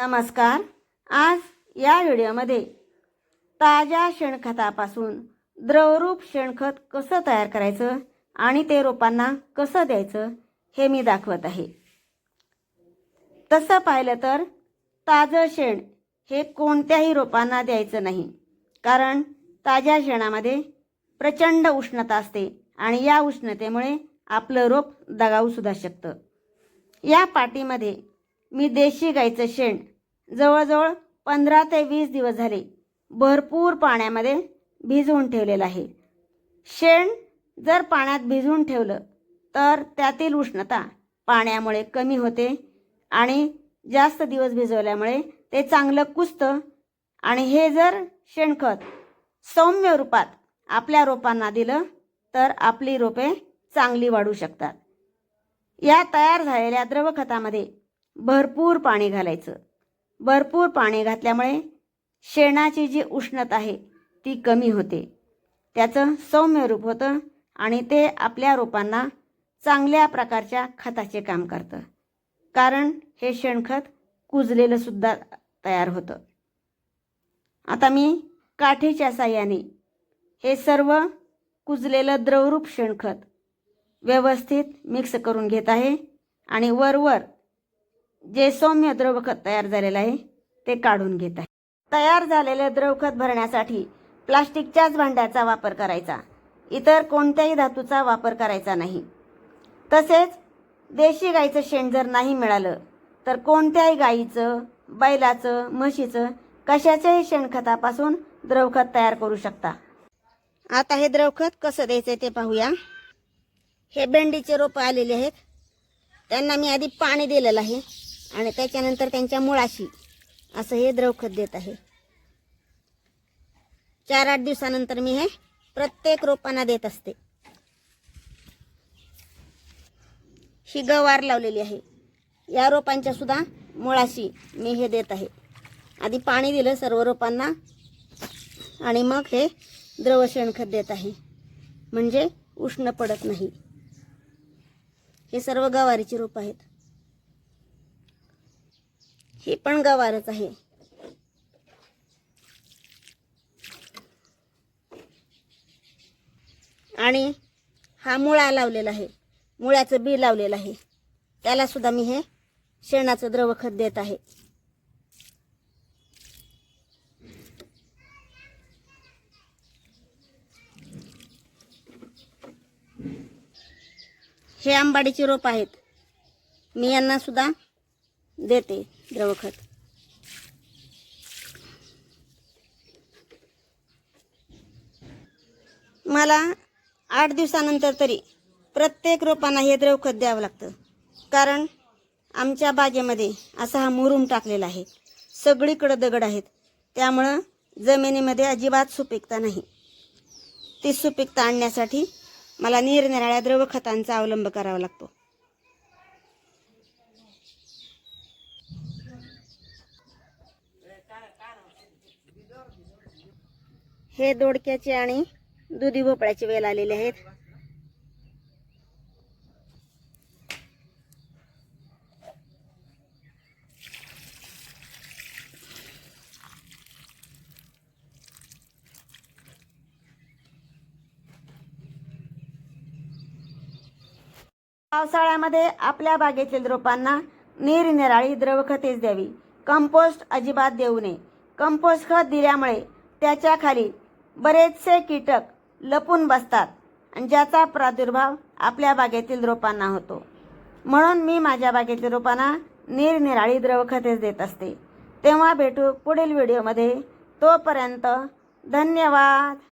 नमस्कार. आज या व्हिडिओमध्ये ताज्या शेणखतापासून द्रवरूप शेणखत कसं तयार करायचं आणि ते रोपांना कसं द्यायचं हे मी दाखवत आहे. तसं पाहिलं तर ताजं शेण हे कोणत्याही रोपांना द्यायचं नाही कारण ताज्या शेणामध्ये प्रचंड उष्णता असते आणि या उष्णतेमुळे आपलं रोप दगावू सुद्धा शकतं. या पाटीमध्ये मी देशी गाईचं शेण जवळजवळ पंधरा ते वीस दिवस झाले भरपूर पाण्यामध्ये भिजवून ठेवलेलं आहे. शेण जर पाण्यात भिजवून ठेवलं तर त्यातील उष्णता पाण्यामुळे कमी होते आणि जास्त दिवस भिजवल्यामुळे ते चांगलं कुजतं आणि हे जर शेणखत सौम्य रूपात आपल्या रोपांना दिलं तर आपली रोपे चांगली वाढू शकतात. या तयार झालेल्या द्रवखतामध्ये भरपूर पाणी घालायचं. भरपूर पाणी घातल्यामुळे शेणाची जी उष्णता आहे ती कमी होते. त्याचं सौम्य रूप होतं आणि ते आपल्या रोपांना चांगल्या प्रकारच्या खताचे काम करतं. कारण हे शेणखत कुजलेलं सुद्धा तयार होतं. आता मी काठीच्या साह्याने हे सर्व कुजलेलं द्रवरूप शेणखत व्यवस्थित मिक्स करून घेत आहे आणि वरवर जे सौम्य द्रवखत तयार झालेलं आहे ते काढून घेत आहे. तयार झालेले द्रवखत भरण्यासाठी प्लास्टिकच्याच भांड्याचा वापर करायचा. इतर कोणत्याही धातूचा वापर करायचा नाही. तसेच देशी गाईचं शेण जर नाही मिळालं तर कोणत्याही गाईचं बैलाचं म्हशीचं कशाच्याही शेणखतापासून द्रवखत तयार करू शकता. आता हे द्रवखत कसं द्यायचं ते पाहूया. हे भेंडीचे रोपं आलेले आहेत. त्यांना मी आधी पाणी दिलेलं आहे. आणि त्याच्यानंतर त्यांच्या मुळाशी असं हे द्रवखत देत आहे. चार आठ दिवसानंतर मी हे प्रत्येक रोपांना देत असते. ही गवार लावलेली आहे. या रोपांच्या सुद्धा मुळाशी मी हे देत आहे. आधी पाणी दिलं सर्व रोपांना आणि मग हे द्रव शेणखत देत आहे. म्हणजे उष्ण पडत नाही. हे सर्व गवारीची रोप आहेत. ही पण गवारच आहे. आणि हा मुळा लावलेला आहे. मुळ्याचं बी लावलेलं आहे. त्याला सुद्धा मी हे शेणाचं द्रव खत देत आहे. हे आंबाडीची रोप आहेत. मी यांना सुद्धा देते. द्रवखत मला आठ दिवसानंतर तरी प्रत्येक रोपांना हे द्रवखत द्यावं लागतं. कारण आमच्या बागेमध्ये असा हा मुरुम टाकलेला आहे. सगळीकडं दगड आहेत. त्यामुळं जमिनीमध्ये अजिबात सुपीकता नाही. ती सुपीकता आणण्यासाठी मला निरनिराळ्या द्रवखतांचा अवलंब करावा लागतो. हे दोडक्याचे आणि दुधी भोपळ्याचे वेल आलेले आहेत. पावसाळ्यामध्ये आपल्या बागेतील रोपांना निरनिराळी द्रवखतेच द्यावी. कंपोस्ट अजिबात देऊ नये. कंपोस्ट खत दिल्यामुळे त्याच्याखाली बरेचसे कीटक लपून बसतात आणि ज्याचा प्रादुर्भाव आपल्या बागेतील रोपांना होतो. म्हणून मी माझ्या बागेतील रोपांना निरनिराळी द्रवखतेच देत असते. तेव्हा भेटू पुढील व्हिडिओमध्ये. तोपर्यंत धन्यवाद.